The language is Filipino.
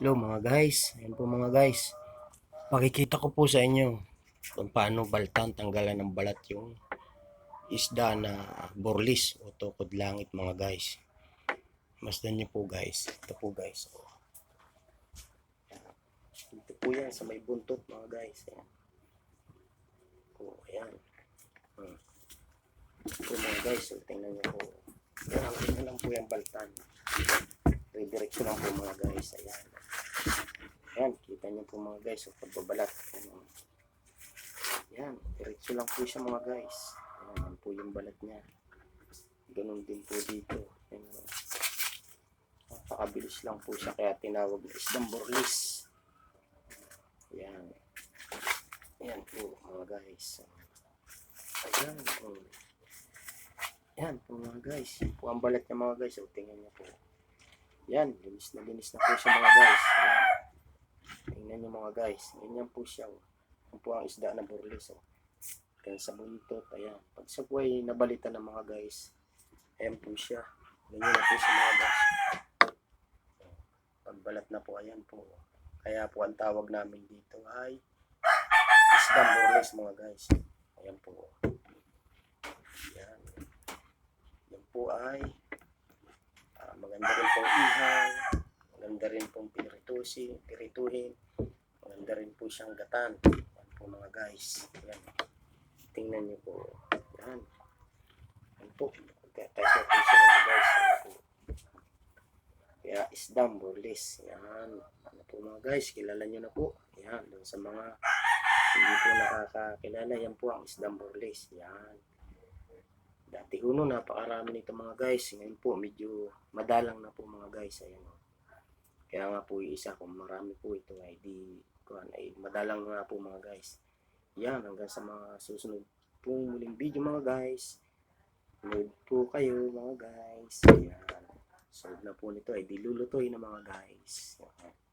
Hello mga guys, ayan po mga guys. Makikita ko po sa inyo kung paano baltan tanggalan ng balat yung isda na borlis o tukod langit mga guys. Masdan niyo po guys. Ito po guys. Oh. Ito po yan sa may buntot mga guys. Ayan. Oh, ayan. Hmm. Ito po mga guys. So, tingnan niyo po. Ayan, tingnan lang po yung baltan. Redirection lang po mga guys. Ayan. Ayan, kita niyo po mga guys, yung pagbabalat. Ayan, Ayan, diretso lang po siya mga guys. Ayan po yung balat niya. Ganun din po dito. Ayan, oh. Napakabilis lang po siya kaya tinawag na isdang borlis. Ayan. Ayan po mga guys. Ayan. Oh. Ayan po mga guys. Yan po ang balat niya mga guys. O, tingnan niyo po. Yan, linis na linis na po siya mga guys. Ayan. Tingnan niyo mga guys. Ganyan po siya. Oh. Po ang isda na burlis. Oh. Kaya sa buntot. Ayan. Pag siya po ay nabalitan ng mga guys. Ayan po siya. Ganyan na po siya mga guys. Pagbalat na po. Ayan po. Kaya po ang tawag namin dito ay isda burlis mga guys. Ayan po. Ayan. Yan po ay ah, maganda rin pong ihaw. Maganda rin pong piritusin, pirituhin. Maganda rin po siyang gatan. Yan po mga guys. Yan. Tingnan niyo po. Yan. Yan po. Kaya tayo po siya mga guys. Yan po. Kaya isdam, burlis. Yan. Ano po mga guys, kilala niyo na po. Yan. Doon sa mga hindi po nakakakilala, yan po ang isdam burlis. Yan. Dati uno, napakarami nito mga guys. Ngayon po, medyo madalang na po mga guys. Ayan. o. Kaya nga po yung isa, kung marami po ito ay di, ay madalang nga po mga guys. Yan, hanggang sa mga susunod pong muling video mga guys. Load po kayo mga guys. Ayan. Solve na po nito ay dilulutoy na mga guys. Ayan.